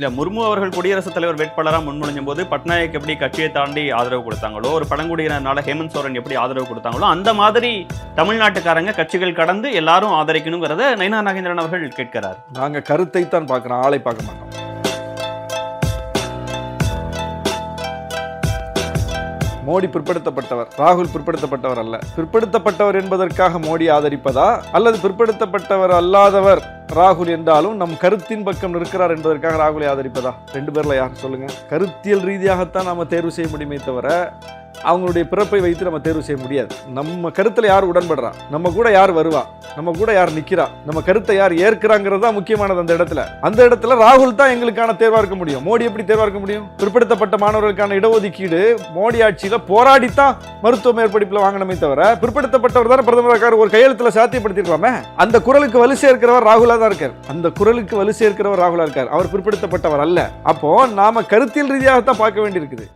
இல்ல முர்மு அவர்கள் குடியரசுத் தலைவர் வேட்பாளராக முன்மொழிஞ்சும் போது பட்நாயக் எப்படி கட்சியை தாண்டி ஆதரவு கொடுத்தாங்களோ ஒரு பழங்குடியினர்னால ஹேமந்த் சோரன் எப்படி ஆதரவு கொடுத்தாங்களோ அந்த மாதிரி தமிழ்நாட்டுக்காரங்க கட்சிகள் கடந்து எல்லாரும் ஆதரிக்கணுங்கிறத நயனா நாகேந்திரன் அவர்கள் கேட்கிறார். நாங்க கருத்தை தான் பார்க்கிறோம் ஆளை பார்க்க மாட்டோம். மோடி பிற்படுத்தப்பட்டவர் ராகுல் பிற்படுத்தப்பட்டவர் அல்ல. பிற்படுத்தப்பட்டவர் என்பதற்காக மோடி ஆதரிப்பதா அல்லது பிற்படுத்தப்பட்டவர் அல்லாதவர்? ராகுல் என்றாலும் நம் கருத்தின் பக்கம் நிற்கிறார் என்பதற்காக ராகுலை ஆதரிப்பதா? ரெண்டு பேரில் யார் சொல்லுங்க? கருத்தியல் ரீதியாகத்தான் நாம தேர்வு செய்ய முடியுமே தவிர அவங்களுடைய பிறப்பை வைத்து நம்ம தேர்வு செய்ய முடியாது. நம்ம கருத்தில் யார் உடன்படுறா? நம்ம கூட யார் வருவா? நம்ம கூட யார் நிற்கிறா நம்ம கருத்தை யார் ஏற்கிறாங்கிறது தான் முக்கியமானது அந்த இடத்துல. அந்த இடத்துல ராகுல் தான் எங்களுக்கான தேர்வாக இருக்க முடியும். மோடி எப்படி தேர்வாக இருக்க முடியும்? பிற்படுத்தப்பட்ட மாணவர்களுக்கான இடஒதுக்கீடு மோடி ஆட்சியில் போராடித்தான் மருத்துவ மேற்படிப்பில் வாங்கணுமே தவிர பிற்படுத்தப்பட்டவர் தான் பிரதமர் இருக்கார்? ஒரு கையெழுத்தில் சாத்தியப்படுத்திருக்கலாமே அந்த குரலுக்கு வலு சேர்க்கிறவர் ராகுலா தான் இருக்கார். அந்த குரலுக்கு வலு சேர்க்கிறவர் ராகுலா இருக்கார். அவர் பிற்படுத்தப்பட்டவர் அல்ல. அப்போ நாம கருத்தியல் ரீதியாகத்தான் பார்க்க வேண்டியிருக்குது.